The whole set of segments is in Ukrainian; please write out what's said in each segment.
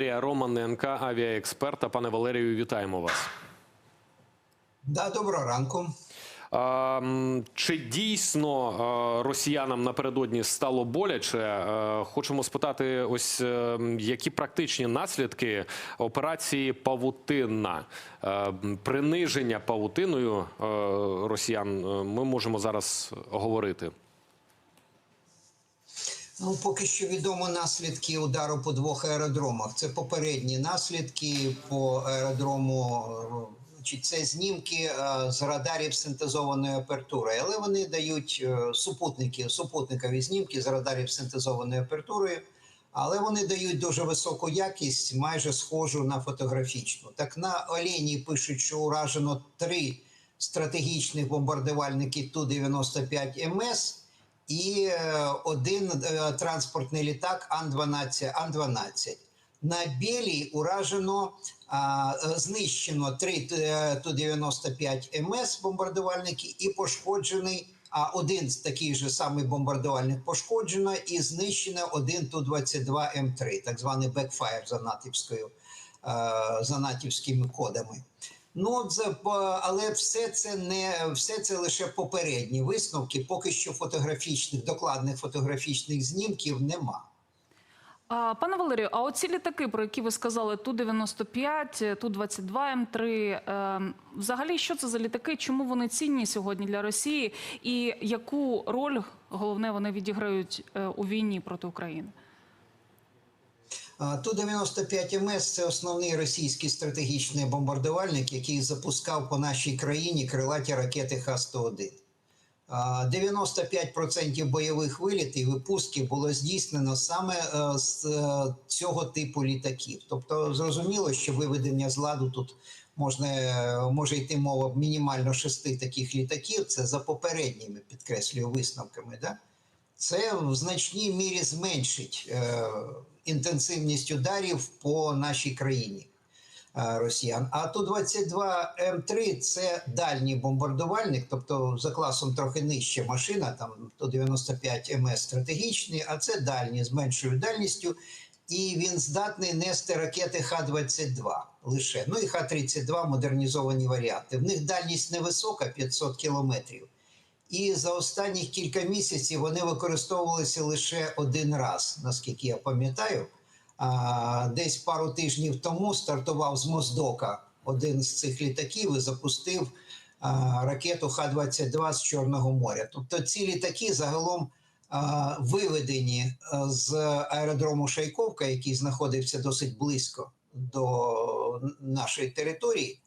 Валерія Романенка, авіаексперта. Пане Валерію, вітаємо вас. Да, доброго ранку. А, чи дійсно росіянам напередодні стало боляче? Хочемо спитати, ось е, які практичні наслідки операції Павутинна, приниження павутиною росіян. е, Ми можемо зараз говорити. Ну, поки що відомо наслідки удару по двох аеродромах. Це попередні наслідки по аеродрому. е, Значить, це знімки е, з радарів синтезованої апертури, але вони дають е, супутники, супутникові знімки з радарів синтезованої апертури, але вони дають дуже високу якість, майже схожу на фотографічну. Так на Олені пишуть, що уражено три стратегічних бомбардувальники Ту-95 МС і е, один е, транспортний літак Ан-12. Ан-12. На Білій уражено е, знищено три е, Ту-95 МС бомбардувальники і пошкоджений. А один з таких же самий бомбардувальник пошкоджено і знищено один Ту-22 М3, так званий бекфаєр за натівською за натівськими кодами. Ну, це, але все це не все це лише попередні висновки. Поки що фотографічних, докладних фотографічних знімків нема. Пане Валерію, а оці літаки, про які ви сказали, Ту-95, Ту-22, М3, е, взагалі, що це за літаки? Чому вони цінні сьогодні для Росії? І яку роль, головне, вони відіграють е, у війні проти України? А, Ту-95 МС – це основний російський стратегічний бомбардувальник, який запускав по нашій країні крилаті ракети Х-101. 95% бойових вилітів і пусків було здійснено саме е, з е, цього типу літаків. Тобто, зрозуміло, що виведення з ладу тут можна, е, може йти мова мінімально шести таких літаків. Це за попередніми, підкреслюю, висновками. Да? Це в значній мірі зменшить е, інтенсивність ударів по нашій країні е, росіян. А Ту-22 М3 це дальній бомбардувальник, тобто за класом трохи нижча машина, там Ту-95 МС стратегічний, а це дальній з меншою дальністю. І він здатний нести ракети Х-22 лише. Ну і Х-32 модернізовані варіанти. В них дальність невисока 500 кілометрів. І за останні кілька місяців вони використовувалися лише один раз, наскільки я пам'ятаю. Десь пару тижнів тому стартував з Моздока один з цих літаків і запустив ракету Х-22 з Чорного моря. Тобто ці літаки загалом виведені з аеродрому Шайковка, який знаходився досить близько до нашої території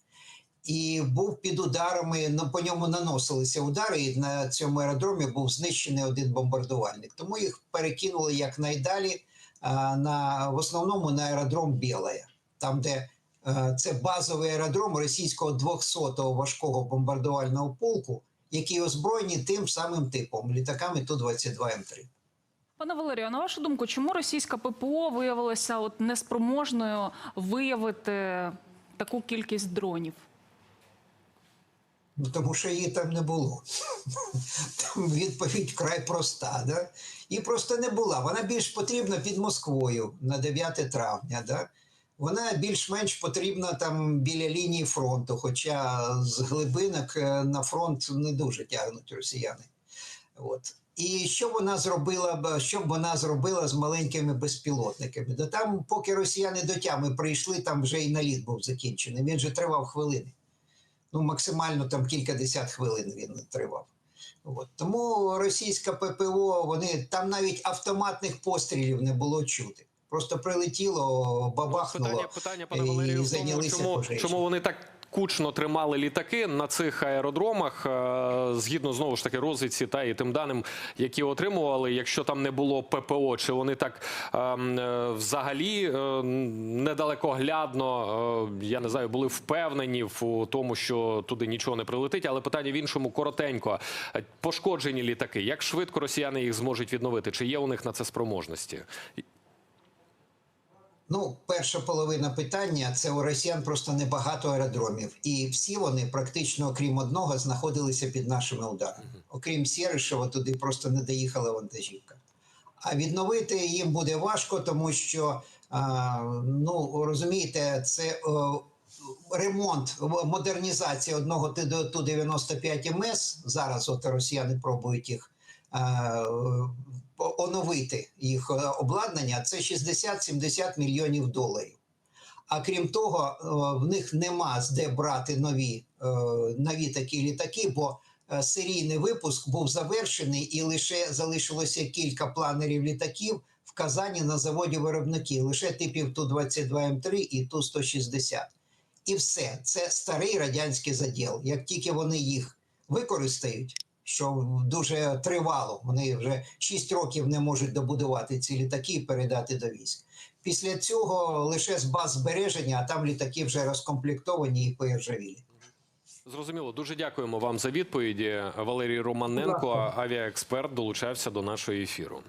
і був під ударами. Ну по ньому наносилися удари. І на цьому аеродромі був знищений один бомбардувальник. Тому їх перекинули якнайдалі на в основному на аеродром Білая, там, де е, це базовий аеродром російського 200-го важкого бомбардувального полку, який озброєні тим самим типом літаками Ту-22 М3. Пане Валерію, на вашу думку, чому російська ППО виявилася от неспроможною виявити таку кількість дронів? Ну, тому що її там не було. Там відповідь вкрай проста. Да? Її просто не була. Вона більш потрібна під Москвою на 9 травня. Да? Вона більш-менш потрібна там біля лінії фронту, хоча з глибинок е, на фронт не дуже тягнуть росіяни. От. І що вона зробила що б вона зробила з маленькими безпілотниками? Да там, поки росіяни до тями прийшли, там вже і наліт був закінчений. Він же тривав хвилини ну максимально там кілька десят хвилин він тривав. От. Тому російська ППО, вони там навіть автоматних пострілів не було чути. Просто прилетіло, бабахнуло Питання, питання, пане Валерію, і зайнялися чому, чому вони так кучно тримали літаки на цих аеродромах, е, згідно знову ж таки розвідці та і тим даним, які отримували, якщо там не було ППО, чи вони так ем, е, взагалі е, недалекоглядно, я не знаю, були впевнені в тому, що туди нічого не прилетить. Але питання в іншому коротенько. Пошкоджені літаки. Як швидко росіяни їх зможуть відновити? Чи є у них на це спроможності? Ну, перша половина питання це у росіян просто небагато аеродромів, і всі вони практично, окрім одного, знаходилися під нашими ударами. Окрім Сєришева, туди просто не доїхала вантажівка. А відновити їм буде важко, тому що А, ну розумієте, це ремонт, модернізація одного Ту-95 МС. Зараз от росіяни пробують їх оновити їх е, обладнання. Це 60-70 мільйонів доларів. А крім того, е, в них нема з де брати нові, е, нові такі літаки, бо серійний випуск був завершений і лише залишилося кілька планерів літаків в Казані на заводі виробників, лише типів Ту-22М3 і Ту-160. І все. Це старий радянський заділ. Як тільки вони їх використають, що дуже тривало, вони вже 6 років не можуть добудувати ці літаки і передати до військ. Після цього лише з баз збереження, а там літаки вже розкомплектовані і поіржавілі. Зрозуміло, дуже дякуємо вам за відповіді. Валерій Романенко, авіаексперт, долучався до нашого ефіру.